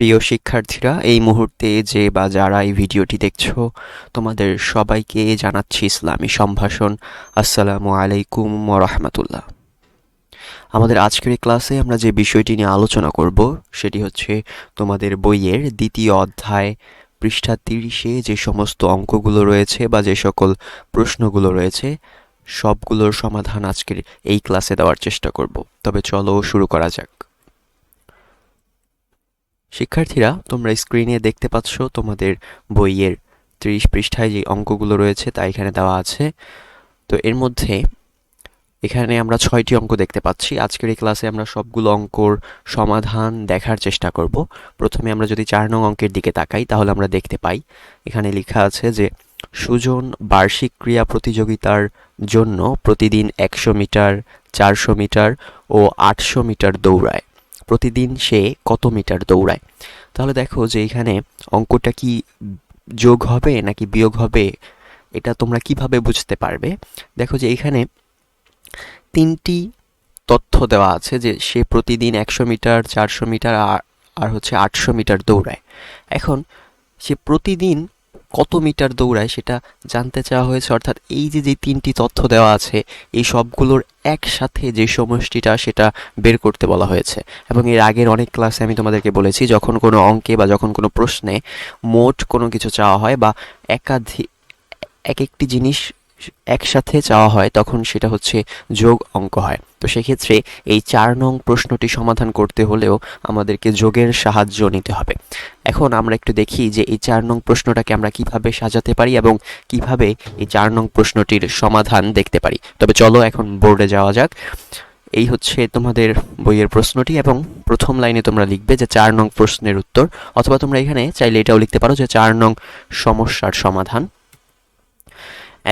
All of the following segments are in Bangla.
প্রিয় শিক্ষার্থীরা, এই মুহূর্তে যে বা যারা এই ভিডিওটি দেখছ, তোমাদের সবাইকে জানাচ্ছি ইসলামী সম্ভাষণ। আসসালামু আলাইকুম রহমতুল্লাহ আমাদের আজকের ক্লাসে আমরা যে বিষয়টি নিয়ে আলোচনা করব, সেটি হচ্ছে তোমাদের বইয়ের দ্বিতীয় অধ্যায়, পৃষ্ঠা তিরিশে যে সমস্ত অঙ্কগুলো রয়েছে বা যে সকল প্রশ্নগুলো রয়েছে, সবগুলোর সমাধান আজকের এই ক্লাসে দেওয়ার চেষ্টা করব। তবে চলো শুরু করা যাক। শিক্ষার্থীরা, তোমরা স্ক্রিনে দেখতে পাচ্ছ তোমাদের বইয়ের ত্রিশ পৃষ্ঠায় যে অঙ্কগুলো রয়েছে তা এখানে দেওয়া আছে। তো এর মধ্যে এখানে আমরা ছয়টি অঙ্ক দেখতে পাচ্ছি। আজকের এই ক্লাসে আমরা সবগুলো অঙ্কর সমাধান দেখার চেষ্টা করব। প্রথমে আমরা যদি চার নং অঙ্কের দিকে তাকাই, তাহলে আমরা দেখতে পাই, এখানে লেখা আছে যে, সুজন বার্ষিক ক্রিয়া প্রতিযোগিতার জন্য প্রতিদিন একশো মিটার, চারশো মিটার ও আটশো মিটার দৌড়ায়। প্রতিদিন সে কত মিটার দৌড়ায়? তাহলে দেখো যে এখানে অঙ্কটা কি যোগ হবে নাকি বিয়োগ হবে, এটা তোমরা কীভাবে বুঝতে পারবে? দেখো যে এখানে তিনটি তথ্য দেওয়া আছে যে সে প্রতিদিন একশো মিটার, চারশো মিটার আর হচ্ছে আটশো মিটার দৌড়ায়। এখন সে প্রতিদিন কত মিটার দৌড়ায় সেটা জানতে চাওয়া হয়েছে। অর্থাৎ এই যে যে তিনটি তথ্য দেওয়া আছে, এই সবগুলোর একসাথে যে সমষ্টিটা সেটা বের করতে বলা হয়েছে। এবং এর আগের অনেক ক্লাসে আমি তোমাদেরকে বলেছি, যখন কোনো অঙ্কে বা যখন কোনো প্রশ্নে মোট কোনো কিছু চাওয়া হয় বা একাধিক এক, একটি জিনিস একসাথে চাওয়া হয়, তখন সেটা হচ্ছে যোগ অঙ্ক হয়। তো সেক্ষেত্রে এই চার নং প্রশ্নটি সমাধান করতে হলেও আমাদেরকে যোগের সাহায্য নিতে হবে। এখন আমরা একটু দেখি যে এই চার নং প্রশ্নটাকে আমরা কীভাবে সাজাতে পারি এবং কীভাবে এই চার নং প্রশ্নটির সমাধান দেখতে পারি। তবে চলো এখন বোর্ডে যাওয়া যাক। এই হচ্ছে তোমাদের বইয়ের প্রশ্নটি এবং প্রথম লাইনে তোমরা লিখবে যে চার নং প্রশ্নের উত্তর, অথবা তোমরা এখানে চাইলে এটাও লিখতে পারো যে চার নং সমস্যার সমাধান।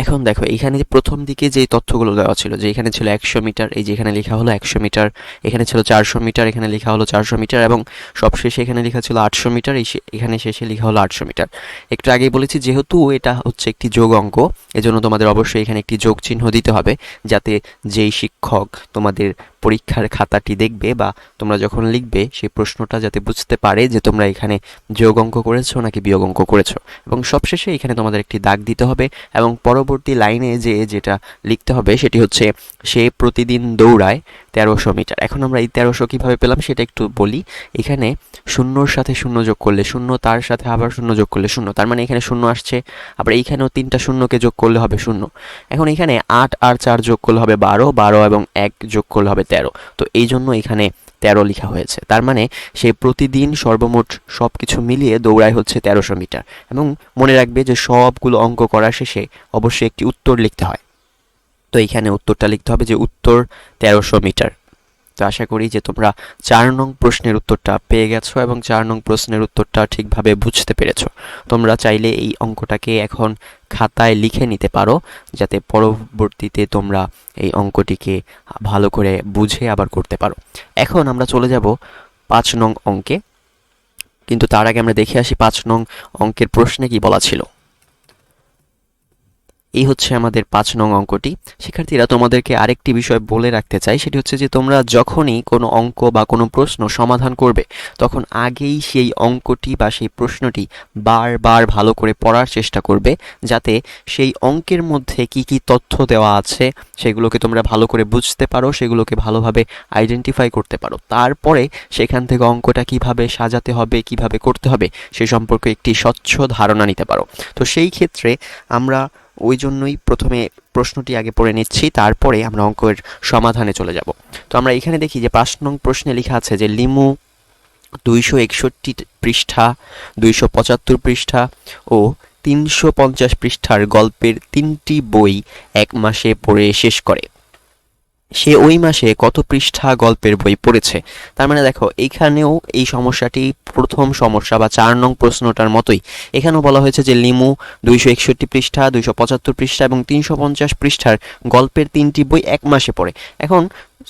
এখন দেখো, এখানে প্রথম দিকে যে তথ্যগুলো দেওয়া ছিল, যে এখানে ছিল একশো মিটার, এই যে এখানে লেখা হলো একশো মিটার, এখানে ছিল চারশো মিটার, এখানে লেখা হলো চারশো মিটার, এবং সবশেষে এখানে লেখা ছিল আটশো মিটার, এই এখানে শেষে লেখা হলো আটশো মিটার। একটু আগেই বলেছি, যেহেতু এটা হচ্ছে একটি যোগ অঙ্ক, এজন্য তোমাদের অবশ্যই এখানে একটি যোগ চিহ্ন দিতে হবে, যাতে যেই শিক্ষক তোমাদের পরীক্ষার খাতাটি দেখবে বা তোমরা যখন লিখবে, সেই প্রশ্নটা যাতে বুঝতে পারে যে তোমরা এখানে যোগ অঙ্ক করেছ নাকি বিয়োগ অঙ্ক করেছ। এবং সবশেষে এখানে তোমাদের একটি দাগ দিতে হবে এবং পরবর্তী লাইনে যে যেটা লিখতে হবে সেটি হচ্ছে সে প্রতিদিন দৌড়ায় তেরোশো মিটার। এখন আমরা এই তেরোশো কীভাবে পেলাম সেটা একটু বলি। এখানে শূন্যর সাথে শূন্য যোগ করলে শূন্য, তার সাথে আবার শূন্য যোগ করলে শূন্য। তার মানে এখানে শূন্য আসছে, আবার এইখানেও তিনটা শূন্যকে যোগ করলে হবে শূন্য। এখন এখানে আট আর চার যোগ করলে হবে বারো বারো এবং এক যোগ করলে হবে তেরো। তো এই জন্য এখানে তেরো লেখা হয়েছে। তার মানে সে প্রতিদিন সর্বমোট সব কিছু মিলিয়ে দৌড়ায় হচ্ছে তেরোশো মিটার। এবং মনে রাখবে যে সবগুলো অঙ্ক করার শেষে অবশ্যই একটি উত্তর লিখতে হয়। তো এইখানে উত্তরটা লিখতে হবে যে উত্তর তেরোশো মিটার। তো আশা করি যে তোমরা চার নং প্রশ্নের উত্তরটা পেয়ে গেছো এবং চার নং প্রশ্নের উত্তরটা ঠিকভাবে বুঝতে পেরেছ। তোমরা চাইলে এই অঙ্কটাকে এখন খাতায় লিখে নিতে পারো, যাতে পরবর্তীতে তোমরা এই অঙ্কটিকে ভালো করে বুঝে আবার করতে পারো। এখন আমরা চলে যাব পাঁচ নং অঙ্কে। কিন্তু তার আগে আমরা দেখে আসি পাঁচ নং অঙ্কের প্রশ্নে কি বলা ছিল। এই হচ্ছে আমাদের পাঁচ নং অঙ্কটি। শিক্ষার্থীরা, তোমাদেরকে আরেকটি বিষয় বলে রাখতে চাই, সেটি হচ্ছে যে তোমরা যখনই কোনো অঙ্ক বা কোনো প্রশ্ন সমাধান করবে, তখন আগেই সেই অঙ্কটি বা সেই প্রশ্নটি বারবার ভালো করে পড়ার চেষ্টা করবে, যাতে সেই অঙ্কের মধ্যে কি কি তথ্য দেওয়া আছে, সেগুলোকে তোমরা ভালো করে বুঝতে পারো, সেগুলোকে ভালোভাবে আইডেন্টিফাই করতে পারো। তারপরে সেখান থেকে অঙ্কটা কীভাবে সাজাতে হবে, কীভাবে করতে হবে, সে সম্পর্কে একটি স্বচ্ছ ধারণা নিতে পারো। তো সেই ক্ষেত্রে আমরা ওই জন্যই প্রথমে প্রশ্নটি আগে পড়ে নিচ্ছি, তারপরে আমরা অঙ্কের সমাধানে চলে যাব। তো আমরা এখানে দেখি যে পাঁচ নং প্রশ্নে লেখা আছে যে লিমু দুইশো একষট্টি পৃষ্ঠা, দুইশো পঁচাত্তর পৃষ্ঠা ও তিনশো পঞ্চাশ পৃষ্ঠার গল্পের তিনটি বই এক মাসে পড়ে শেষ করে। সে ওই মাসে কত পৃষ্ঠা গল্পের বই পড়েছে। তার মানে দেখো, এইখানেও এই সমস্যাটি প্রথম সমস্যা বা চার নং প্রশ্নটার মতোই। এখানেও বলা হয়েছে যে লিমু দুইশো একষট্টি পৃষ্ঠা, দুইশো পঁচাত্তর পৃষ্ঠা এবং তিনশো পঞ্চাশ পৃষ্ঠার গল্পের তিনটি বই এক মাসে পড়ে। এখন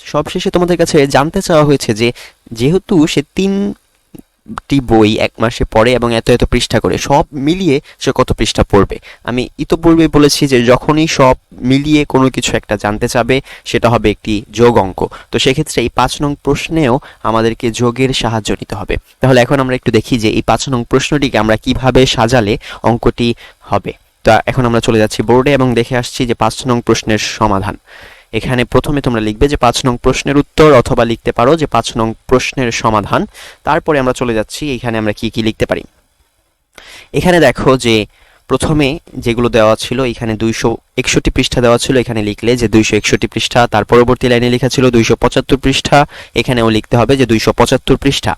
সবশেষে তোমাদের কাছে জানতে চাওয়া হয়েছে যে, যেহেতু সে তিন এতটি বই এক মাসে পড়ে এবং এত এত পৃষ্ঠা করে, সব মিলিয়ে সে কত পৃষ্ঠা পড়বে? আমি ইতোপূর্বে বলেছি যে যখনই সব মিলিয়ে কোনো কিছু একটা জানতে চাবে, সেটা হবে একটি যোগ অঙ্ক। তো সেক্ষেত্রে এই পাঁচ নং প্রশ্নেও আমাদেরকে যোগের সাহায্য নিতে হবে। তাহলে এখন আমরা একটু দেখি যে এই পাঁচ নং প্রশ্নটিকে আমরা কীভাবে সাজালে অঙ্কটি হবে। তো এখন আমরা চলে যাচ্ছি বোর্ডে এবং দেখে আসছি যে পাঁচ নং প্রশ্নের সমাধান। এখানে প্রথমে তোমরা লিখবে যে পাঁচ নং প্রশ্নের উত্তর অথবা লিখতে পারো যে পাঁচ নং প্রশ্নের সমাধান। তারপরে আমরা চলে যাচ্ছি, এখানে আমরা কি কি লিখতে পারি। এখানে দেখো যে প্রথমে যেগুলো দেওয়া ছিল, এখানে দুইশো একষট্টি পৃষ্ঠা দেওয়া ছিল। এখানে লিখলে যে দুইশো একষট্টি পৃষ্ঠা, তার পরবর্তী লাইনে লেখা ছিল দুইশো পঁচাত্তর পৃষ্ঠা। এখানেও লিখতে হবে যে দুইশো পঁচাত্তর পৃষ্ঠা।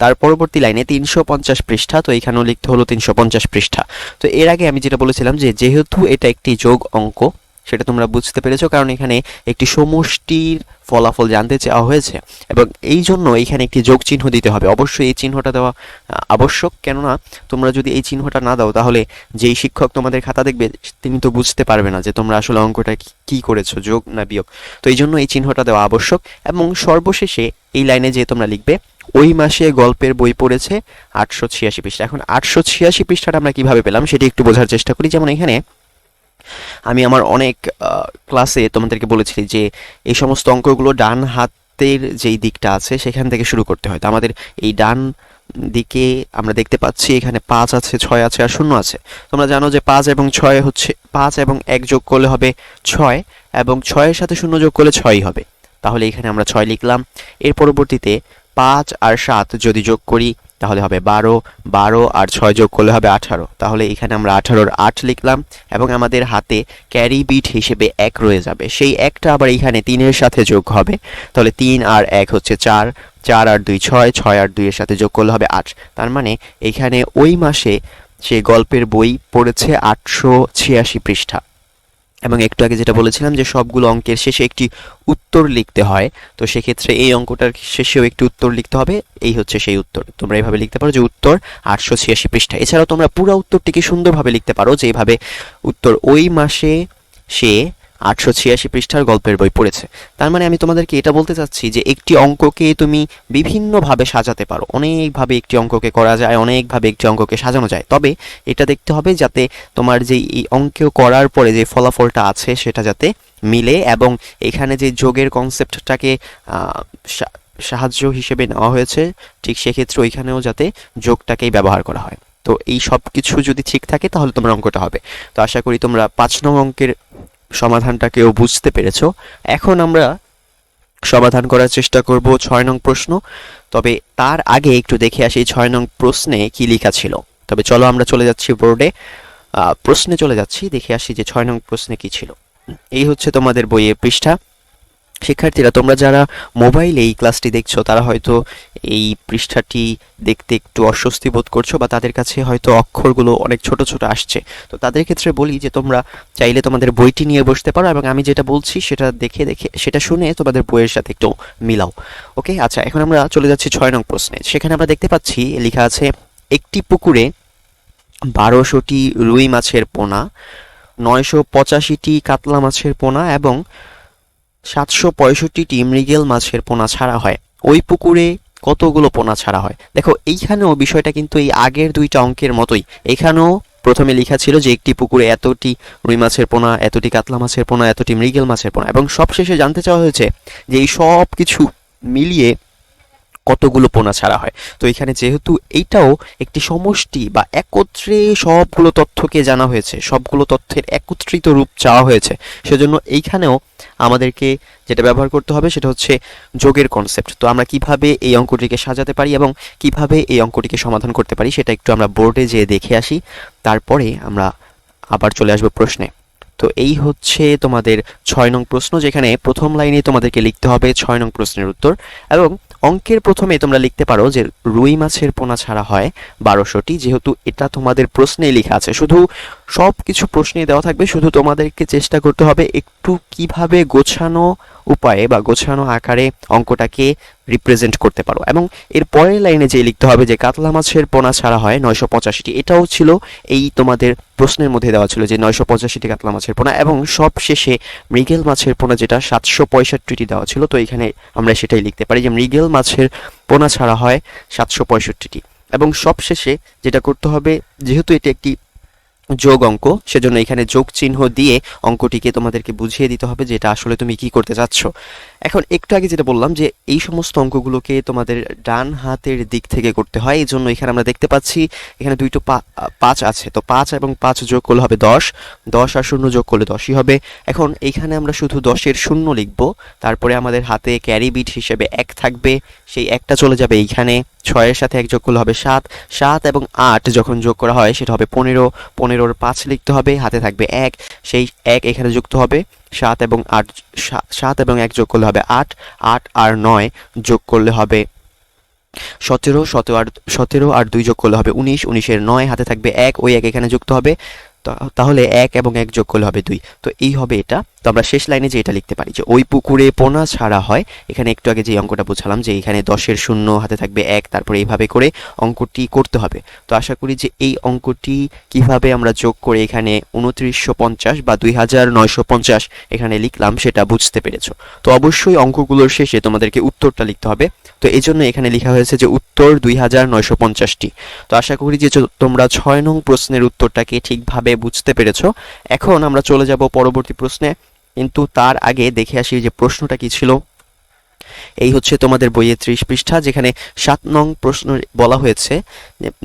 তার পরবর্তী লাইনে তিনশো পঞ্চাশ পৃষ্ঠা, তো এখানেও লিখতে হলো তিনশো পঞ্চাশ পৃষ্ঠা। তো এর আগে আমি যেটা বলেছিলাম যে যেহেতু এটা একটি যোগ অঙ্ক সেটা তোমরা বুঝতে পেরেছ, কারণ এখানে একটি সমষ্টির ফলাফল জানতে চাওয়া হয়েছে। এবং এই জন্য এখানে একটি যোগ চিহ্ন দিতে হবে। অবশ্যই এই চিহ্নটা দেওয়া আবশ্যক। কেননা তোমরা যদি এই চিহ্নটা না দাও, তাহলে যেই শিক্ষক তোমাদের খাতা দেখবে, তিনি তো বুঝতে পারবে না যে তোমরা আসলে অঙ্কটা কি- করেছ, যোগ না বিয়োগ। তো এই জন্য এই চিহ্নটা দেওয়া আবশ্যক। এবং সর্বশেষে এই লাইনে যে তোমরা লিখবে, ওই মাসে গল্পের বই পড়েছে আটশো ছিয়াশি পৃষ্ঠা। এখন আটশো ছিয়াশি পৃষ্ঠাটা আমরা কীভাবে পেলাম, সেটি একটু বোঝার চেষ্টা করি। যেমন এখানে আমি আমার অনেক ক্লাসে তোমাদেরকে বলেছি যে এই সমস্ত অঙ্কগুলো ডান হাতের যেই দিকটা আছে সেখান থেকে শুরু করতে হয়। তো আমাদের এই ডান দিকে আমরা দেখতে পাচ্ছি এখানে পাঁচ আছে, ছয় আছে আর শূন্য আছে। তোমরা জানো যে পাঁচ এবং ছয় হচ্ছে, পাঁচ এবং এক যোগ করলে হবে ছয় এবং ছয়ের সাথে শূন্য যোগ করলে ছয়ই হবে। তাহলে এখানে আমরা ছয় লিখলাম। এর পরবর্তীতে পাঁচ আর সাত যদি যোগ করি তাহলে হবে বারো বারো আর ছয় যোগ করলে হবে আঠারো। তাহলে এখানে আমরা আঠারোর আট লিখলাম এবং আমাদের হাতে ক্যারি বিট হিসেবে এক রয়ে যাবে। সেই একটা আবার এখানে তিনের সাথে যোগ হবে। তাহলে তিন আর এক হচ্ছে চার চার আর দুই ছয় ছয় আর দুইয়ের সাথে যোগ করলে হবে আট। তার মানে এখানে ওই মাসে সে গল্পের বই পড়েছে আটশো ছিয়াশি পৃষ্ঠা। এবং একটু আগে যেটা বলেছিলাম যে সবগুলো অঙ্কের শেষে একটি উত্তর লিখতে হয়, তো সেক্ষেত্রে এই অঙ্কটার শেষেও একটি উত্তর লিখতে হবে, এই হচ্ছে সেই উত্তর। তোমরা এইভাবে লিখতে পারো যে উত্তর আটশো ছিয়াশি পৃষ্ঠা। এছাড়াও তোমরা পুরো উত্তরটিকে সুন্দরভাবে লিখতে পারো যে এইভাবে উত্তর ওই মাসে সে আটশো ছিয়াশি পৃষ্ঠার গল্পের বই পড়েছে। তার মানে আমি তোমাদেরকে এটা বলতে চাচ্ছি যে একটি অঙ্ককে তুমি বিভিন্নভাবে সাজাতে পারো। অনেকভাবে একটি অঙ্ককে করা যায়, অনেকভাবে একটি অঙ্ককে সাজানো যায়। তবে এটা দেখতে হবে যাতে তোমার যে এই অঙ্ক করার পরে যে ফলাফলটা আছে সেটা যাতে মিলে এবং এখানে যে যোগের কনসেপ্টটাকে সাহায্য হিসেবে নেওয়া হয়েছে, ঠিক সেক্ষেত্রে ওইখানেও যাতে যোগটাকেই ব্যবহার করা হয়। তো এই সব কিছু যদি ঠিক থাকে তাহলে তোমার অঙ্কটা হবে। তো আশা করি তোমরা পাঁচ নং অঙ্কের সমাধানটাকেও বুঝতে পেরেছ? এখন আমরা সমাধান করার চেষ্টা করব ছয় নং প্রশ্ন। তবে তার আগে একটু দেখে আসি ছয় নং প্রশ্নে কি লেখা ছিল। তবে চলো আমরা চলে যাচ্ছি বোর্ডে। প্রশ্নে চলে যাচ্ছি, দেখে আসি যে ছয় নং প্রশ্নে কি ছিল। এই হচ্ছে তোমাদের বইয়ের পৃষ্ঠা। শিক্ষার্থীরা, তোমরা যারা মোবাইলে এই ক্লাসটি দেখছ, তারা হয়তো এই পৃষ্ঠাটি দেখতে একটু অস্বস্তি বোধ করছ বা তাদের কাছে হয়তো অক্ষরগুলো অনেক ছোট ছোট আসছে। তো তাদের ক্ষেত্রে বলি যে, তোমরা চাইলে তোমাদের বইটি নিয়ে বসতে পারো এবং আমি যেটা বলছি সেটা দেখে দেখে, সেটা শুনে তোমাদের বইয়ের সাথে একটু মিলাও। ওকে? আচ্ছা এখন আমরা চলে যাচ্ছি ছয় নং প্রশ্নে। সেখানে আমরা দেখতে পাচ্ছি, লেখা আছে, একটি পুকুরে বারোশোটি রুই মাছের পোনা, নয়শো পঁচাশিটি কাতলা মাছের পোনা এবং সাতশো পঁয়ষট্টিটি মৃগেল মাছের পোনা ছাড়া হয়। ওই পুকুরে কতগুলো পোনা ছাড়া হয়? দেখো, এইখানেও বিষয়টা কিন্তু এই আগের দুইটা অঙ্কের মতোই। এখানেও প্রথমে লেখা ছিল যে একটি পুকুরে এতটি রুই মাছের পোনা, এতটি কাতলা মাছের পোনা, এতটি মৃগেল মাছের পোনা। এবং সবশেষে জানতে চাওয়া হয়েছে যে এই সব কিছু মিলিয়ে কতগুলো পোনা ছাড়া হয়। তো এখানে যেহেতু এইটাও একটি সমষ্টি বা একত্রে সবগুলো তথ্যকে জানা হয়েছে, সবগুলো তথ্যের একত্রিত রূপ চাওয়া হয়েছে, সেজন্য এইখানেও আমাদেরকে যেটা ব্যবহার করতে হবে সেটা হচ্ছে যোগের কনসেপ্ট তো আমরা কীভাবে এই অঙ্কটিকে সাজাতে পারি এবং কীভাবে এই অঙ্কটিকে সমাধান করতে পারি সেটা একটু আমরা বোর্ডে যেয়ে দেখে আসি। তারপরে আমরা আবার চলে আসব প্রশ্নে। তো এই হচ্ছে তোমাদের ছয় নং প্রশ্ন, যেখানে প্রথম লাইনে তোমাদেরকে লিখতে হবে ছয় নং প্রশ্নের উত্তর এবং অঙ্কের প্রথমে তোমরা লিখতে পারো যে রুই মাছের পোনা ছাড়া হয় বারোশোটি, যেহেতু এটা তোমাদের প্রশ্নে লেখা আছে। শুধু সব কিছু প্রশ্নে দেওয়া থাকবে, শুধু তোমাদেরকে চেষ্টা করতে হবে একটু কীভাবে গোছানো উপায়ে বা গোছানো আকারে অঙ্কটাকে রিপ্রেজেন্ট করতে পারো। এবং এর পরের লাইনে যে লিখতে হবে যে, কাতলা মাছের পোনা ছাড়া হয় নয়শো পঁচাশিটি। এটাও ছিল এই তোমাদের প্রশ্নের মধ্যে দেওয়া ছিল যে, নয়শো পঁচাশিটি কাতলা মাছের পোনা এবং সব শেষে মৃগেল মাছের পোনা যেটা, সাতশো পঁয়ষট্টিটি দেওয়া ছিল। তো এখানে আমরা সেটাই লিখতে পারি যে, মৃগেল মাছের পোনা ছাড়া হয় সাতশো পঁয়ষট্টিটি। এবং সবশেষে যেটা করতে হবে, যেহেতু এটি একটি যোগ অঙ্ক, সেজন্য এখানে যোগ চিহ্ন দিয়ে অঙ্কটিকে তোমাদেরকে বুঝিয়ে দিতে হবে যে এটা আসলে তুমি কি করতে চাচ্ছ। এখন একটু আগে যেটা বললাম যে এই সমস্ত অঙ্কগুলোকে তোমাদের ডান হাতের দিক থেকে করতে হয়, এই জন্য এখানে আমরা দেখতে পাচ্ছি এখানে দুইটো পাঁচ আছে। তো পাঁচ এবং পাঁচ যোগ করলে হবে দশ। দশ আর শূন্য যোগ করলে দশই হবে। এখন এইখানে আমরা শুধু দশের শূন্য লিখব। তারপরে আমাদের হাতে ক্যারি বিট হিসেবে এক থাকবে। সেই একটা চলে যাবে এইখানে। ছয়ের সাথে এক যোগ করলে হবে সাত। সাত এবং আট যখন যোগ করা হয় সেটা হবে পনেরো। পনেরোর পাঁচ লিখতে হবে, হাতে থাকবে এক। সেই এক এখানে যুক্ত হবে। সাত এবং আট সাত এবং এক যোগ করলে হবে আট আট আর নয় যোগ করলে হবে সতেরো সতেরো আর সতেরো আর দুই যোগ করলে হবে উনিশ, উনিশের নয় হাতে থাকবে এক, ওই এক এখানে যুক্ত হবে। তাহলে এক এবং এক যোগ করলে হবে দুই। তো এই হবে এটা। তো আমরা শেষ লাইনে যে এটা লিখতে পারি যে, ওই পুকুরে পোনা ছাড়া হয়। এখানে একটু আগে যে অঙ্কটা বোঝালাম যে এখানে দশের শূন্য, হাতে থাকবে এক, তারপরে এইভাবে করে অঙ্কটি করতে হবে। তো আশা করি যে এই অঙ্কটি কীভাবে আমরা যোগ করে এখানে উনত্রিশশো পঞ্চাশ বা দুই হাজার নয়শো পঞ্চাশ এখানে লিখলাম সেটা বুঝতে পেরেছ। তো অবশ্যই অঙ্কগুলোর শেষে তোমাদেরকে উত্তরটা লিখতে হবে। তো এই জন্য এখানে লেখা হয়েছে যে উত্তর দুই হাজার নয়শো পঞ্চাশটি। তো আশা করি যে, তোমরা ছয় নং প্রশ্নের উত্তরটাকে ঠিকভাবে বুঝতে পেরেছ? এখন আমরা চলে যাব পরবর্তী প্রশ্নে। কিন্তু তার আগে দেখে আসি যে প্রশ্নটা কি ছিল। এই হচ্ছে তোমাদের বইয়ের ত্রিশ পৃষ্ঠা, যেখানে সাত নং প্রশ্ন বলা হয়েছে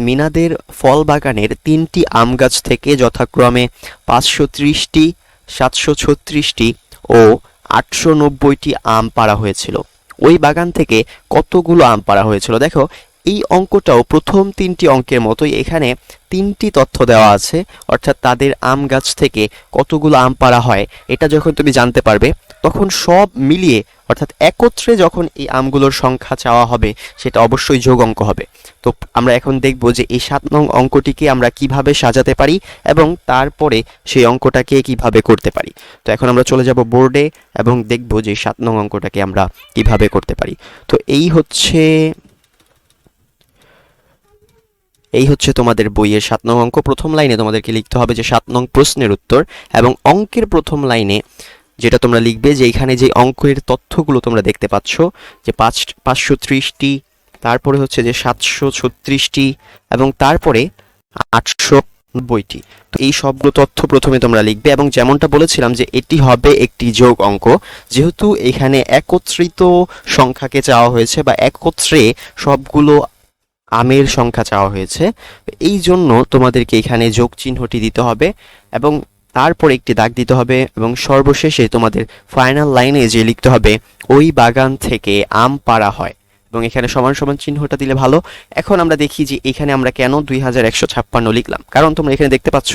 মিনাদের ফল বাগানের তিনটি আম গাছ থেকে যথাক্রমে পাঁচশো ত্রিশটি, সাতশো ছত্রিশটি ও আটশো নব্বইটি আম পাড়া হয়েছিল। ওই বাগান থেকে কতগুলো আম পাড়া হয়েছিল? দেখো এই অঙ্কটাও প্রথম তিনটি অঙ্কের মতোই এখানে তিনটি তথ্য দেওয়া আছে, অর্থাৎ তাদের আম গাছ থেকে কতগুলো আম পাড়া হয়, এটা যখন তুমি জানতে পারবে, তখন সব মিলিয়ে, অর্থাৎ একত্রে যখন এই আমগুলোর সংখ্যা চাওয়া হবে, সেটা অবশ্যই যোগ অঙ্ক হবে। তো আমরা এখন দেখব যে এই সাত নং অঙ্কটিকে আমরা কীভাবে সাজাতে পারি এবং তারপরে সেই অঙ্কটাকে কীভাবে করতে পারি। তো এখন আমরা চলে যাব বোর্ডে এবং দেখব যে সাত নং অঙ্কটাকে আমরা কীভাবে করতে পারি। তো এই হচ্ছে এই হচ্ছে তোমাদের বইয়ের সাত নং অঙ্ক। প্রথম লাইনে তোমাদেরকে লিখতে হবে যে সাত নং প্রশ্নের উত্তর এবং অঙ্কের প্রথম লাইনে যেটা তোমরা লিখবে যে এখানে যে অঙ্কের তথ্যগুলো তোমরা দেখতে পাচ্ছ, যে পাঁচ, পাঁচশো ত্রিশটি, তারপরে হচ্ছে যে সাতশো ছত্রিশটি এবং তারপরে আটশো নব্বইটি। তো এই সবগুলো তথ্য প্রথমে তোমরা লিখবে এবং যেমনটা বলেছিলাম যে এটি হবে একটি যোগ অঙ্ক, যেহেতু এখানে একত্রিত সংখ্যাকে চাওয়া হয়েছে বা একত্রে সবগুলো আমের সংখ্যা চাওয়া হয়েছে। এই জন্য তোমাদেরকে এখানে যোগ চিহ্নটি দিতে হবে এবং তারপর একটি দাগ দিতে হবে এবং সর্বশেষে তোমাদের ফাইনাল লাইনে যে লিখতে হবে, ওই বাগান থেকে আম পাড়া হয়। এবং এখানে সমান সমান চিহ্নটা দিলে ভালো। এখন আমরা দেখি যে এখানে আমরা কেন দুই হাজার একশো ছাপ্পান্ন লিখলাম। কারণ তোমরা এখানে দেখতে পাচ্ছ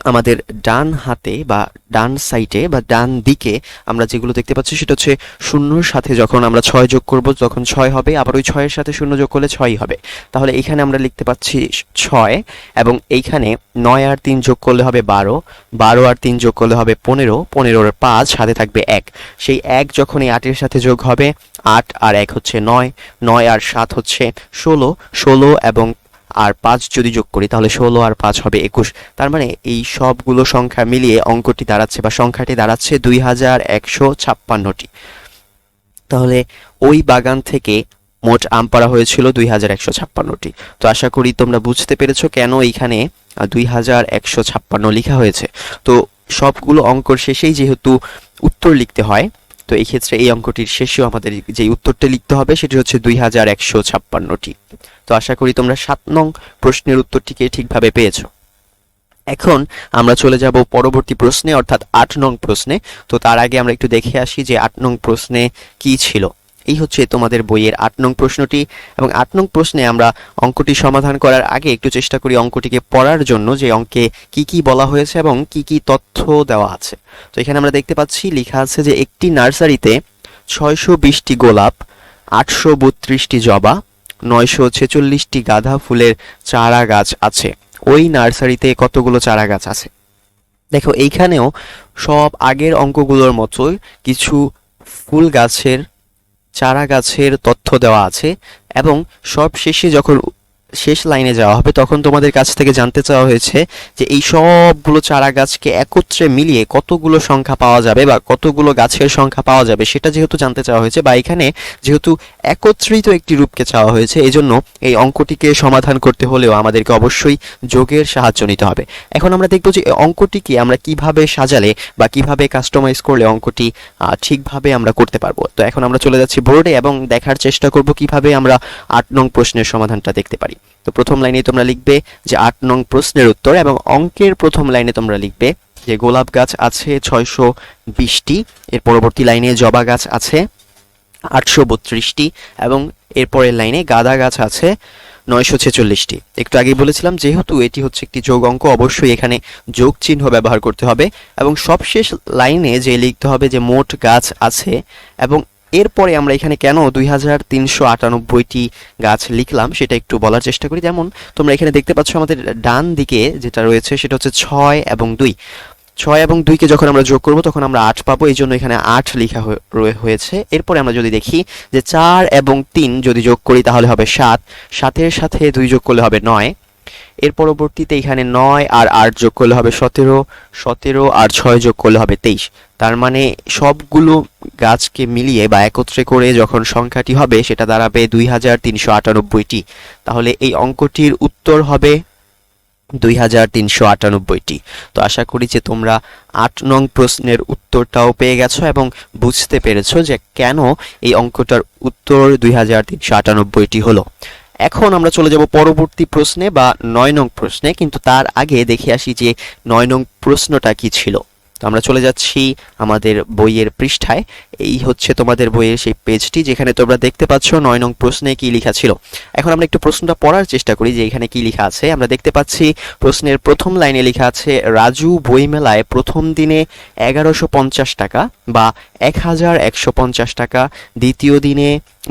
আমাদের ডান হাতে বা ডান সাইডে বা ডান দিকে আমরা যেগুলো দেখতে পাচ্ছি, সেটা হচ্ছে শূন্যর সাথে যখন আমরা ছয় যোগ করব, তখন ছয় হবে, আবার ওই ছয়ের সাথে শূন্য যোগ করলে ছয়ই হবে। তাহলে এখানে আমরা লিখতে পাচ্ছি ছয় এবং এইখানে নয় আর তিন যোগ করলে হবে বারো বারো আর তিন যোগ করলে হবে পনেরো, পনেরোর পাঁচ হাতে থাকবে এক। সেই এক যখন এই আটের সাথে যোগ হবে, আট আর এক হচ্ছে নয় নয় আর সাত হচ্ছে ষোলো ষোলো এবং আর পাঁচ যদি যোগ করি, তাহলে ষোলো আর পাঁচ হবে একুশ। তার মানে এই সবগুলো সংখ্যা মিলিয়ে অঙ্কটি দাঁড়াচ্ছে, বা সংখ্যাটি দাঁড়াচ্ছে দুই হাজার একশো ছাপ্পান্নটি। তাহলে ওই বাগান থেকে মোট আম পাড়া হয়েছিল দুই হাজার একশো ছাপ্পান্নটি। তো আশা করি তোমরা বুঝতে পেরেছ কেন এইখানে দুই হাজার একশো ছাপ্পান্ন লেখা হয়েছে। তো সবগুলো অঙ্কর শেষেই যেহেতু উত্তর লিখতে হয় তো এই ক্ষেত্রে এই অঙ্কটির শেষেও আমাদের যে উত্তরটি লিখতে হবে সেটি হচ্ছে দুই হাজার একশো ছাপ্পান্নটি তো আশা করি তোমরা সাত নং প্রশ্নের উত্তরটিকে ঠিকভাবে পেয়েছ। এখন আমরা চলে যাব পরবর্তী প্রশ্নে, অর্থাৎ আট নং প্রশ্নে। তো তার আগে আমরা একটু দেখে আসি যে আট নং প্রশ্নে কি ছিল। এই হচ্ছে তোমাদের বইয়ের আট নং প্রশ্নটি এবং আট নং প্রশ্নে আমরা অঙ্কটি সমাধান করার আগে একটু চেষ্টা করি অঙ্কটিকে পড়ার জন্য যে অঙ্কে কি কি বলা হয়েছে এবং কি কি তথ্য দেওয়া আছে। তো এখানে আমরা দেখতে পাচ্ছি, লেখা আছে যে একটি নার্সারিতে ছয়শো বিশটি গোলাপ, আটশো বত্রিশটি জবা, নয়শো ছেচল্লিশটি গাঁদা ফুলের চারা গাছ আছে। ওই নার্সারিতে কতগুলো চারা গাছ আছে? দেখো, এইখানেও সব আগের অঙ্কগুলোর মতোই কিছু ফুল গাছের চারা গাছের তথ্য দেওয়া আছে এবং সবশেষে যখন শেষ লাইনে যাওয়া হবে, তখন তোমাদের কাছ থেকে জানতে চাওয়া হয়েছে যে এই সবগুলো চারা গাছকে একত্রে মিলিয়ে কতগুলো সংখ্যা পাওয়া যাবে বা কতগুলো গাছের সংখ্যা পাওয়া যাবে সেটা যেহেতু জানতে চাওয়া হয়েছে বা এখানে যেহেতু একত্রিত একটি রূপকে চাওয়া হয়েছে, এজন্য এই অঙ্কটিকে সমাধান করতে হলেও আমাদেরকে অবশ্যই যোগের সাহায্য নিতে হবে। এখন আমরা দেখব যে এই অঙ্কটিকে আমরা কীভাবে সাজালে বা কীভাবে কাস্টমাইজ করলে অঙ্কটি ঠিকভাবে আমরা করতে পারব। তো এখন আমরা চলে যাচ্ছি বোর্ডে এবং দেখার চেষ্টা করব কীভাবে আমরা আট নং প্রশ্নের সমাধানটা দেখতে পারি। তো প্রথম লাইনে তোমরা লিখবে যে আট নং প্রশ্নের উত্তর এবং অঙ্কের প্রথম লাইনে তোমরা লিখবে যে গোলাপ গাছ আছে ছয়শো বিশটি, এর পরবর্তী লাইনে জবা গাছ আছে আটশো বত্রিশটি এবং এরপরের লাইনে গাঁদা গাছ আছে নয়শো ছেচল্লিশটি। একটু আগে বলেছিলাম, যেহেতু এটি হচ্ছে একটি যোগ অঙ্ক, অবশ্যই এখানে যোগ চিহ্ন ব্যবহার করতে হবে এবং সবশেষ লাইনে যে লিখতে হবে যে মোট গাছ আছে এবং এরপরে আমরা এখানে কেন দুই হাজার তিনশো আটানব্বইটি গাছ লিখলাম সেটা একটু বলার চেষ্টা করি। যেমন, তোমরা এখানে দেখতে পাচ্ছ আমাদের ডান দিকে যেটা রয়েছে সেটা হচ্ছে ছয় এবং দুই। ছয় এবং দুইকে যখন আমরা যোগ করব তখন আমরা আট পাবো এই জন্য এখানে আট লেখা হয়ে- হয়েছে। এরপরে আমরা যদি দেখি যে চার এবং তিন যদি যোগ করি তাহলে হবে সাত। সাতের সাথে দুই যোগ করলে হবে নয়। এর পরবর্তীতে এখানে নয় আর আট যোগ করলে হবে সতেরো সতেরো আর ছয় যোগ করলে হবে তেইশ। তার মানে সবগুলো গাছকে মিলিয়ে বা একত্রে করে যখন সংখ্যাটি হবে, সেটা দাঁড়াবে দুই হাজার তিনশো আটানব্বইটি। তাহলে এই অঙ্কটির উত্তর হবে দুই হাজার তিনশো আটানব্বইটি। তো আশা করি যে তোমরা আট নং প্রশ্নের উত্তরটাও পেয়ে গেছো এবং বুঝতে পেরেছ যে কেন এই অঙ্কটার উত্তর দুই হাজার তিনশো আটানব্বইটি হলো। এখন আমরা চলে যাব পরবর্তী প্রশ্নে বা নয় নং প্রশ্নে, কিন্তু তার আগে দেখে আসি যে নয় নং প্রশ্নটা কি ছিল। আমরা চলে যাচ্ছি আমাদের বইয়ের পৃষ্ঠায়। এই হচ্ছে তোমাদের বইয়ের সেই পেজটি যেখানে তোমরা দেখতে পাচ্ছ নয় নং প্রশ্নে কি লেখা ছিল। এখন আমরা একটু প্রশ্নটা পড়ার চেষ্টা করি যে এখানে কি লেখা আছে। আমরা দেখতে পাচ্ছি প্রশ্নের প্রথম লাইনে লেখা আছে, রাজু বইমেলায় প্রথম দিনে এগারোশো পঞ্চাশ টাকা বা এক হাজার একশো পঞ্চাশ টাকা, দ্বিতীয় দিনে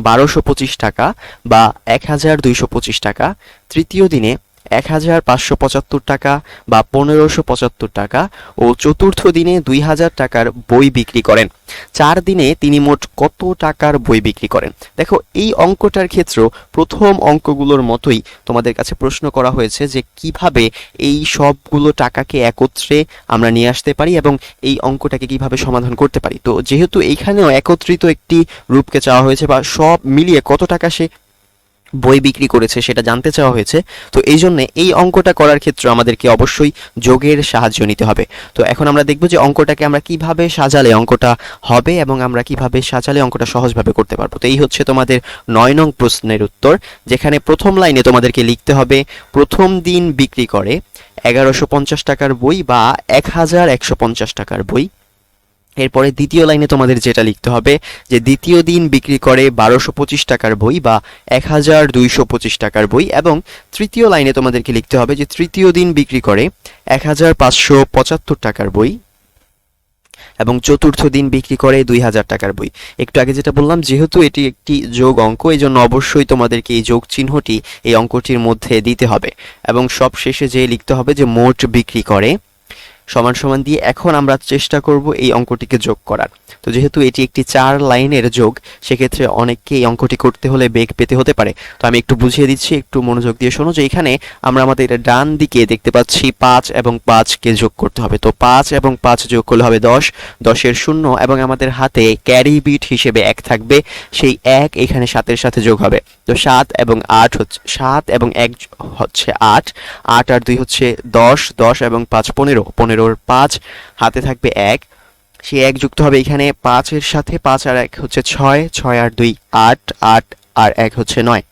বারোশো পঁচিশ টাকা বা এক হাজার দুইশো পঁচিশ টাকা, তৃতীয় দিনে এক হাজার পাঁচশো পঁচাত্তর টাকা বা পনেরোশো পঁচাত্তর টাকা ও চতুর্থ দিনে দুই হাজার টাকার বই বিক্রি করেন। চার দিনে তিনি মোট কত টাকার বই বিক্রি করেন? দেখো, এই অঙ্কটার ক্ষেত্রেও প্রথম অঙ্কগুলোর মতোই তোমাদের কাছে প্রশ্ন করা হয়েছে যে কীভাবে এই সবগুলো টাকাকে একত্রে আমরা নিয়ে আসতে পারি এবং এই অঙ্কটাকে কীভাবে সমাধান করতে পারি। তো যেহেতু এইখানেও একত্রিত একটি রূপকে চাওয়া হয়েছে বা সব মিলিয়ে কত টাকা সে বই বিক্রি করেছে, সেটা জানতে চাওয়া হয়েছে। তো এই জন্য এই অঙ্কটা করার ক্ষেত্রে আমাদেরকে অবশ্যই যোগের সাহায্য নিতে হবে। তো এখন আমরা দেখব যে অঙ্কটাকে আমরা কীভাবে সাজালে অঙ্কটা হবে এবং আমরা কীভাবে সাজালে অঙ্কটা সহজভাবে করতে পারব। তো এই হচ্ছে তোমাদের নয় নং প্রশ্নের উত্তর, যেখানে প্রথম লাইনে তোমাদেরকে লিখতে হবে, প্রথম দিন বিক্রি করে এগারোশো পঞ্চাশ টাকার বই বা এক হাজার একশো পঞ্চাশ টাকার বই। এরপরে দ্বিতীয় লাইনে তোমাদের যেটা লিখতে হবে, যে দ্বিতীয় দিন বিক্রি করে বারোশো পঁচিশ টাকার বই বা এক হাজার দুইশো পঁচিশ টাকার বই এবং তৃতীয় লাইনে তোমাদেরকে লিখতে হবে যে তৃতীয় দিন বিক্রি করে এক হাজার পাঁচশো পঁচাত্তর টাকার বই এবং চতুর্থ দিন বিক্রি করে দুই হাজার টাকার বই। একটু আগে যেটা বললাম, যেহেতু এটি একটি যোগ অঙ্ক এই জন্য অবশ্যই তোমাদেরকে এই যোগ চিহ্নটি এই অঙ্কটির মধ্যে দিতে হবে। এবং সব শেষে যে লিখতে হবে যে মোট বিক্রি করে সমান সমান দিয়ে এখন আমরা চেষ্টা করব এই অঙ্কটিকে যোগ করার। তো যেহেতু এটি একটি চার লাইনের যোগ, সেক্ষেত্রে অনেককে এই অঙ্কটি করতে হলে বেগ পেতে হতে পারে। তো আমি একটু বুঝিয়ে দিচ্ছি, একটু মনোযোগ দিয়ে শোনো যে এখানে আমরা আমাদের ডান দিকে দেখতে পাচ্ছি পাঁচ এবং পাঁচকে যোগ করতে হবে। তো পাঁচ এবং পাঁচ যোগ করলে হবে দশ। দশের শূন্য এবং আমাদের হাতে ক্যারি বিট হিসেবে এক থাকবে। সেই এক এখানে সাতের সাথে যোগ হবে। তো সাত এবং আট হচ্ছে, সাত এবং এক হচ্ছে আট। আট আর দুই হচ্ছে দশ। দশ এবং পাঁচ পনেরো পনেরোর পাঁচ, হাতে থাকবে এক। সে এক যুক্ত হবে এখানে, পাঁচের সাথে পাঁচ আর এক হচ্ছে ছয় ছয় আর দুই আট আট আর এক হচ্ছে নয়।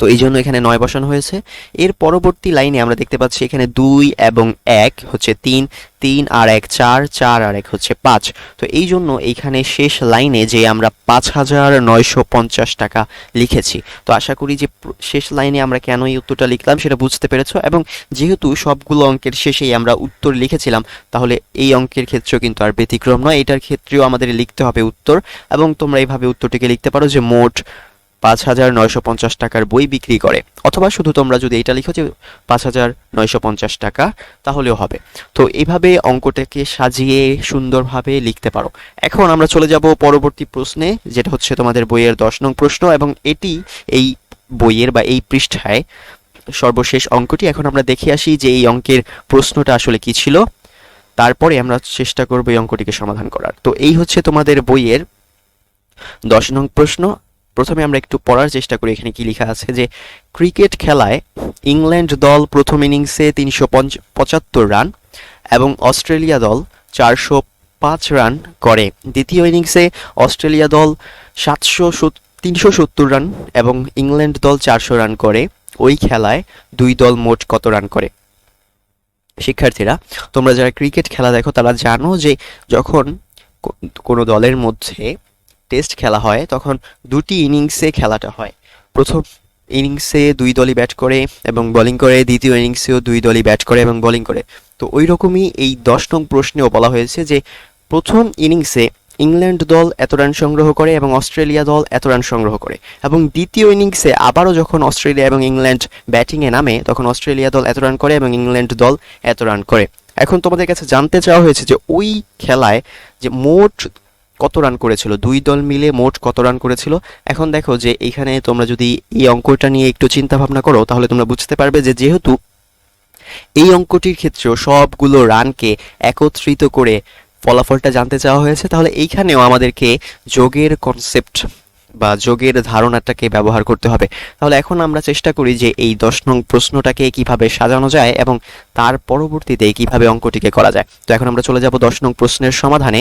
তো এই জন্য এখানে নয় বসানো হয়েছে। এর পরবর্তী লাইনে আমরা দেখতে পাচ্ছি এখানে দুই এবং এক হচ্ছে তিন তিন আর এক চার চার আর এক হচ্ছে পাঁচ। তো এই জন্য এইখানে শেষ লাইনে যে আমরা পাঁচ হাজার নয়শো পঞ্চাশ টাকা লিখেছি। তো আশা করি যে শেষ লাইনে আমরা কেন এই উত্তরটা লিখলাম সেটা বুঝতে পেরেছ এবং যেহেতু সবগুলো অঙ্কের শেষেই আমরা উত্তর লিখেছিলাম, তাহলে এই অঙ্কের ক্ষেত্রেও কিন্তু আর ব্যতিক্রম নয়। এটার ক্ষেত্রেও আমাদের লিখতে হবে উত্তর এবং তোমরা এইভাবে উত্তরটিকে লিখতে পারো যে মোট পাঁচ হাজার নয়শো পঞ্চাশ টাকার বই বিক্রি করে। অথবা শুধু তোমরা যদি এটা লিখো যে পাঁচ হাজার নয়শো পঞ্চাশ টাকা, তাহলেও হবে। তো এইভাবে অঙ্কটাকে সাজিয়ে সুন্দরভাবে লিখতে পারো। এখন আমরা চলে যাব পরবর্তী প্রশ্নে, যেটা হচ্ছে তোমাদের বইয়ের দশ নং প্রশ্ন, এবং এটি এই বইয়ের বা এই পৃষ্ঠায় সর্বশেষ অঙ্কটি। এখন আমরা দেখে আসি যে এই অঙ্কের প্রশ্নটা আসলে কি ছিল। তারপরে আমরা চেষ্টা করব এই অঙ্কটিকে সমাধান করার। তো এই হচ্ছে তোমাদের বইয়ের দশ নং প্রশ্ন। প্রথমে আমরা একটু পড়ার চেষ্টা করি, এখানে কি লেখা আছে যে, ক্রিকেট খেলায় ইংল্যান্ড দল প্রথম ইনিংসে তিনশো পঁচাত্তর রান এবং অস্ট্রেলিয়া দল চারশো পাঁচ রান করে। দ্বিতীয় ইনিংসে অস্ট্রেলিয়া দল সাতশো তিনশো সত্তর রান এবং ইংল্যান্ড দল চারশো রান করে। ওই খেলায় দুই দল মোট কত রান করে? শিক্ষার্থীরা, তোমরা যারা ক্রিকেট খেলা দেখো, তারা জানো যে, যখন কোনো দলের মধ্যে টেস্ট খেলা হয়, তখন দুটি ইনিংসে খেলাটা হয়। প্রথম ইনিংসে দুই দলই ব্যাট করে এবং বোলিং করে, দ্বিতীয় ইনিংসেও দুই দলই ব্যাট করে এবং বোলিং করে। তো ওই রকমই এই দশ নং প্রশ্নেও বলা হয়েছে যে, প্রথম ইনিংসে ইংল্যান্ড দল এত রান সংগ্রহ করে এবং অস্ট্রেলিয়া দল এত রান সংগ্রহ করে এবং দ্বিতীয় ইনিংসে আবারও যখন অস্ট্রেলিয়া এবং ইংল্যান্ড ব্যাটিংয়ে নামে, তখন অস্ট্রেলিয়া দল এত রান করে এবং ইংল্যান্ড দল এত রান করে। এখন তোমাদের কাছে জানতে চাওয়া হয়েছে যে, ওই খেলায় যে মোট কত রান করেছিল? দুই দল মিলে মোট কত রান করেছিল? এখন দেখো যে এইখানে তোমরা যদি এই অঙ্কটা নিয়ে একটু চিন্তা ভাবনা করো, তাহলে তোমরা বুঝতে পারবে যে যেহেতু এই অঙ্কটির ক্ষেত্রেও সবগুলো রানকে একত্রিত করে ফলাফলটা জানতে চাওয়া হয়েছে, তাহলে এইখানেও আমাদেরকে যোগের কনসেপ্ট বা যোগের ধারণাটাকে ব্যবহার করতে হবে। তাহলে এখন আমরা চেষ্টা করি যে এই দশ নং প্রশ্নটাকে কীভাবে সাজানো যায় এবং তার পরবর্তীতে কীভাবে অঙ্কটিকে করা যায়। তো এখন আমরা চলে যাব দশ নং প্রশ্নের সমাধানে।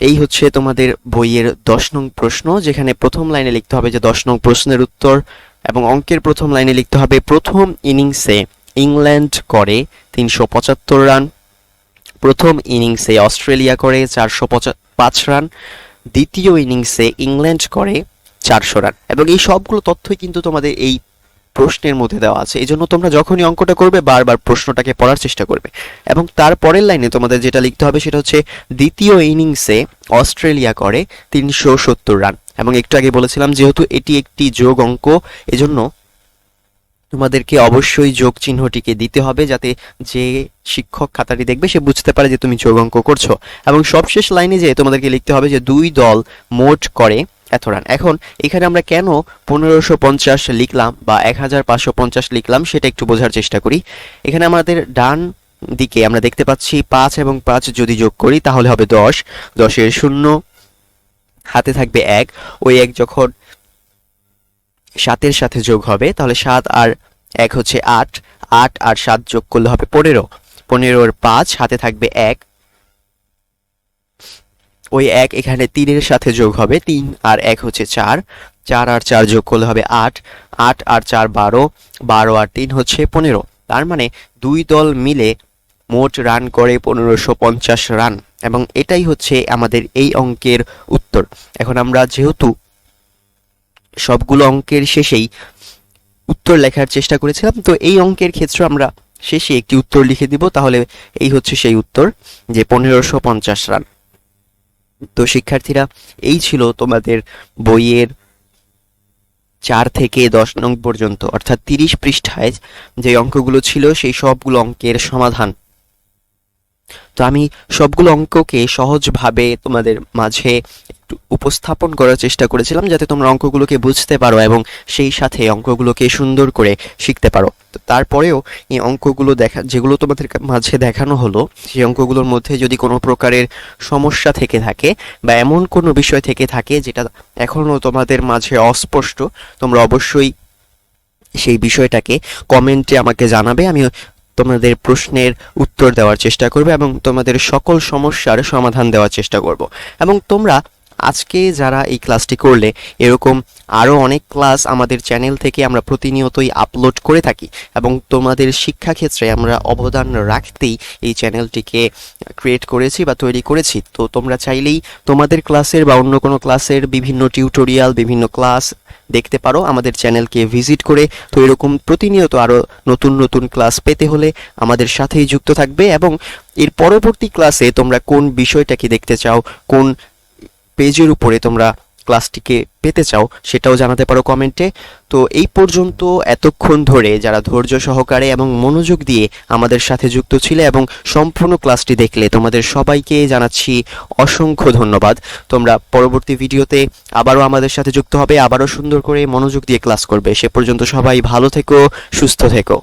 এই হচ্ছে তোমাদের বইয়ের দশ নং প্রশ্ন, যেখানে প্রথম লাইনে লিখতে হবে যে দশ নং প্রশ্নের উত্তর এবং অঙ্কের প্রথম লাইনে লিখতে হবে প্রথম ইনিংসে ইংল্যান্ড করে তিনশো পঁচাত্তর রান। প্রথম ইনিংসে অস্ট্রেলিয়া করে চারশো পাঁচ রান। দ্বিতীয় ইনিংসে ইংল্যান্ড করে চারশো রান। এবং এই সবগুলো তথ্যই কিন্তু তোমাদের এই প্রশ্নের মধ্যে দেওয়া আছে। এই জন্য তোমরা যখনই অঙ্কটা করবে, বারবার প্রশ্নটাকে পড়ার চেষ্টা করবে। এবং তার পরের লাইনে তোমাদের যেটা লিখতে হবে সেটা হচ্ছে, দ্বিতীয় ইনিংসে অস্ট্রেলিয়া করে তিনশো সত্তর রান। এবং একটু আগে বলেছিলাম, যেহেতু এটি একটি যোগ অঙ্ক, এজন্য তোমাদেরকে অবশ্যই যোগ চিহ্নটিকে দিতে হবে যাতে যে শিক্ষক খাতাটি দেখবে, সে বুঝতে পারে যে তুমি যোগ অঙ্ক করছ। এবং সবশেষ লাইনে যে তোমাদেরকে লিখতে হবে যে, দুই দল মোট করে এত রান। এখন এখানে আমরা কেন পনেরোশো পঞ্চাশ লিখলাম বা এক হাজার পাঁচশো পঞ্চাশ লিখলাম সেটা একটু বোঝার চেষ্টা করি। এখানে আমাদের ডান দিকে আমরা দেখতে পাচ্ছি পাঁচ এবং পাঁচ যদি যোগ করি তাহলে হবে দশ। দশের শূন্য হাতে থাকবে এক। ওই এক যখন সাতের সাথে যোগ হবে তাহলে সাত আর এক হচ্ছে আট। আট আর সাত যোগ করলে হবে পনেরো। পনেরোর পাঁচ হাতে থাকবে এক। ওই এক এখানে তিনের সাথে যোগ হবে তিন আর এক হচ্ছে চার। চার আর চার যোগ করলে হবে আট। আট আর চার বারো। বারো আর তিন হচ্ছে পনেরো। তার মানে দুই দল মিলে মোট রান করে পনেরোশো পঞ্চাশ রান। এবং এটাই হচ্ছে আমাদের এই অঙ্কের উত্তর। এখন আমরা যেহেতু সবগুলো অঙ্কের শেষেই উত্তর লেখার চেষ্টা করেছিলাম, তো এই অঙ্কের ক্ষেত্রে আমরা শেষে একটি উত্তর লিখে দিব। তাহলে এই হচ্ছে সেই উত্তর যে পনেরোশো পঞ্চাশ রান। তো শিক্ষার্থীরা, এই ছিল তোমাদের বইয়ের চার থেকে দশ নং পর্যন্ত, অর্থাৎ তিরিশ পৃষ্ঠায় যে অঙ্কগুলো ছিল, সেই সবগুলো অঙ্কের সমাধান। তো আমি সবগুলো অঙ্ককে সহজভাবে তোমাদের মাঝে একটু উপস্থাপন করার চেষ্টা করেছিলাম যাতে তোমরা অঙ্কগুলোকে বুঝতে পারো এবং সেই সাথে অঙ্কগুলোকে সুন্দর করে শিখতে পারো। তারপরেও এই অঙ্কগুলো দেখা, যেগুলো তোমাদের মাঝে দেখানো হলো, সেই অঙ্কগুলোর মধ্যে যদি কোনো প্রকারের সমস্যা থেকে থাকে বা এমন কোনো বিষয় থেকে থাকে যেটা এখনও তোমাদের মাঝে অস্পষ্ট, তোমরা অবশ্যই সেই বিষয়টাকে কমেন্টে আমাকে জানাবে। আমি তোমাদের প্রশ্নের উত্তর দেওয়ার চেষ্টা করবে এবং তোমাদের সকল সমস্যার সমাধান দেওয়ার চেষ্টা করব। এবং তোমরা আজকে যারা এই ক্লাসটি করলে, এরকম আরও অনেক ক্লাস আমাদের চ্যানেল থেকে আমরা প্রতিনিয়তই আপলোড করে থাকি এবং তোমাদের শিক্ষাক্ষেত্রে আমরা অবদান রাখতেই এই চ্যানেলটিকে ক্রিয়েট করেছি বা তৈরি করেছি। তো তোমরা চাইলেই তোমাদের ক্লাসের বা অন্য কোনো ক্লাসের বিভিন্ন টিউটোরিয়াল বিভিন্ন ক্লাস দেখতে পারো। আমাদের চ্যানেলকে ভিজিট করে তো এরকম প্রতিনিয়ত আরও নতুন নতুন ক্লাস পেতে হলে আমাদের সাথেই যুক্ত থাকবে এবং এর পরবর্তী ক্লাসে তোমরা কোন বিষয়টাকে দেখতে চাও, কোন পেজের উপরে তোমরা ক্লাসটিকে পেতে চাও, সেটাও জানাতে পারো কমেন্টে। তো এই পর্যন্ত এতক্ষণ ধরে যারা ধৈর্য সহকারে এবং মনোযোগ দিয়ে আমাদের সাথে যুক্ত ছিলে এবং সম্পূর্ণ ক্লাসটি দেখলে তোমাদের সবাইকে জানাচ্ছি অসংখ্য ধন্যবাদ। তোমরা পরবর্তী ভিডিওতে আবারও আমাদের সাথে যুক্ত হবে, আবারও সুন্দর করে মনোযোগ দিয়ে ক্লাস করবে। সে পর্যন্ত সবাই ভালো থেকো, সুস্থ থেকো।